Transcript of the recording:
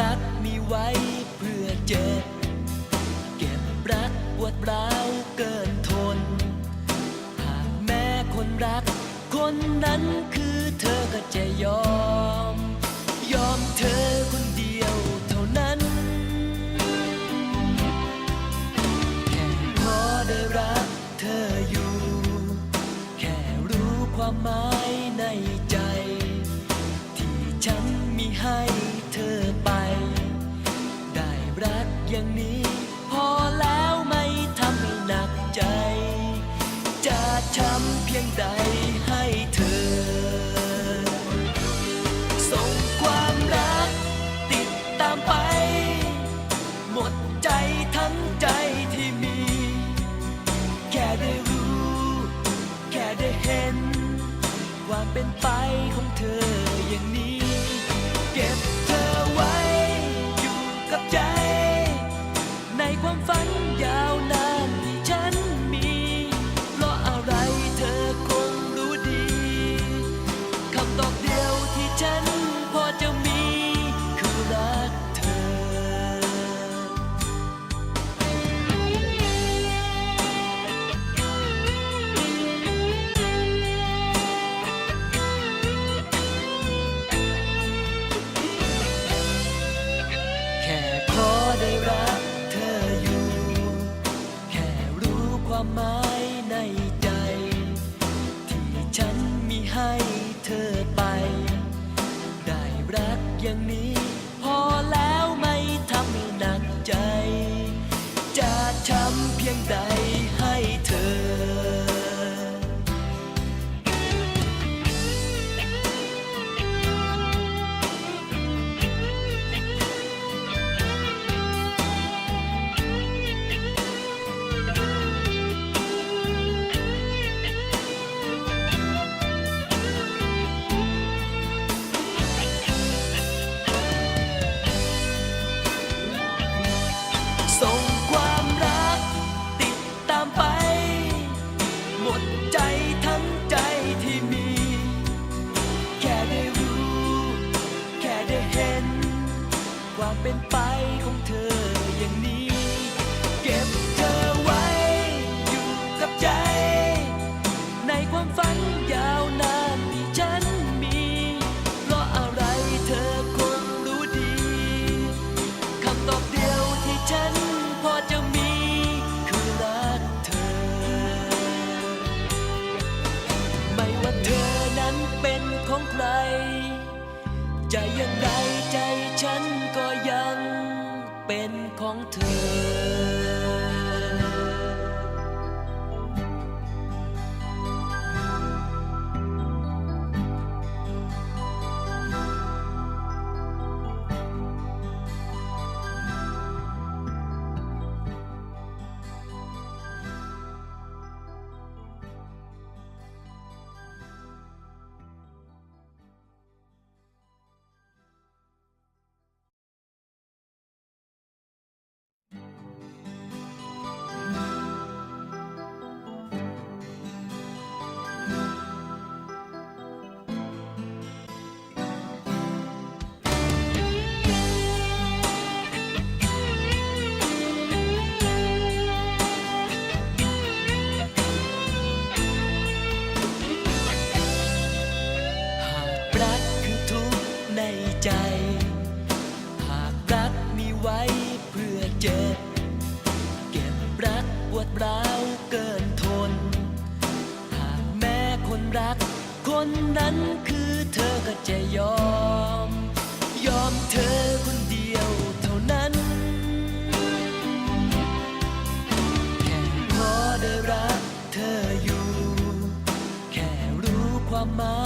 รักมีไว้เพื่อเจ็บ เก็บรักปวดร้าวเกินทน หากแม่คนรัก คนนั้นคือเธอก็จะยอม ยอมเธอคนเดียวเท่านั้น แค่พอได้รักเธออยู่ แค่รู้ความหมายในใจ ที่ฉันมีให้ อย่างนี้ พอแล้วไม่ทำให้หนักใจ จะช้ำเพียงใดให้เธอ ส่งความรักติดตามไป หมดใจทั้งใจที่มี แค่ได้รู้ แค่ได้เห็น ความเป็นไปของเธออย่างนี้ เก็บ อย่างนี้ พอแล้วไม่ทำให้หนักใจ จะทำเพียงใด เป็นไปของเธอ จะอย่างไรใจฉันก็ยังเป็นของเธอ ร้าวเกินทน หากแม่คนรัก คนนั้นคือเธอก็จะยอม ยอมเธอคนเดียวเท่านั้น แค่พอได้รักเธออยู่ แค่รู้ความหมาย